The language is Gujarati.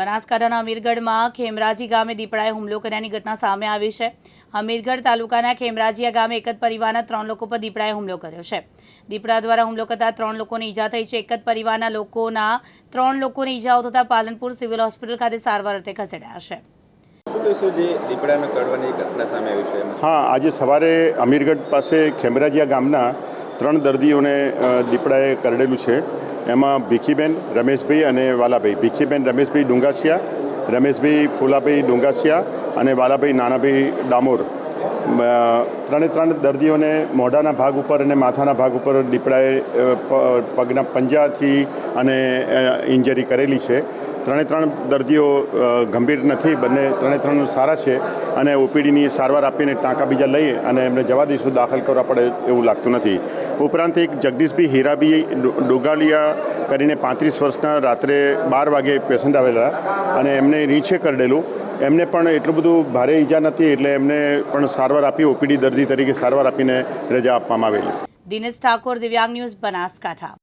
બનાસકાંઠાના અમીરગઢમાં ખેમરાજી ગામે દીપડાએ હુમલો કર્યાની ઘટના સામે આવી છે. અમીરગઢ તાલુકાના ખેમરાજીયા ગામે એક જ પરિવારના ત્રણ લોકો પર દીપડાએ હુમલો કર્યો છે. દીપડા દ્વારા હુમલો કરતા ત્રણ લોકોને ઈજા થઈ છે. એક જ પરિવારના લોકોના ત્રણ લોકોને ઈજાઓ થતા પાલનપુર સિવિલ હોસ્પિટલ ખાતે સારવાર અર્થે ખસેડાયા છે. હા આજે સવારે અમીરગઢ પાસે ખેમરાજીયા ગામના ત્રણ દર્દીઓને દીપડાએ કરડેલું છે. એમાં ભીખીબેન, રમેશભાઈ અને વાલાભાઈ. ભીખીબેન, રમેશભાઈ ડુંગાસિયા, રમેશભાઈ ફુલાભાઈ ડુંગાસિયા અને વાલાભાઈ નાનાભાઈ ડામોર. ત્રણે ત્રણ દર્દીઓને મોઢાના ભાગ ઉપર અને માથાના ભાગ ઉપર દીપડાએ પગના પંજાથી અને ઇન્જરી કરેલી છે. ત્રણે ત્રણ દર્દીઓ ગંભીર નથી, બંને ત્રણે ત્રણ સારા છે અને ઓપીડીની સારવાર આપીને ટાંકા બીજા લઈ અને એમને જવા દઈશું, દાખલ કરવા પડે એવું લાગતું નથી. ઉપરાંત એક જગદીશભાઈ હીરાબી ડોગાલિયા કરીને પાંત્રીસ વર્ષના રાત્રે બાર વાગે પેશન્ટ આવેલા અને એમને નીચે કરડેલું. એમને પણ એટલું બધું ભારે ઈજા નથી એટલે એમને પણ સારવાર આપી, ઓપીડી દર્દી તરીકે સારવાર આપીને રજા આપવામાં આવેલી. દિનેશ ઠાકોર, દિવ્યાંગ ન્યૂઝ બનાસકાંઠા.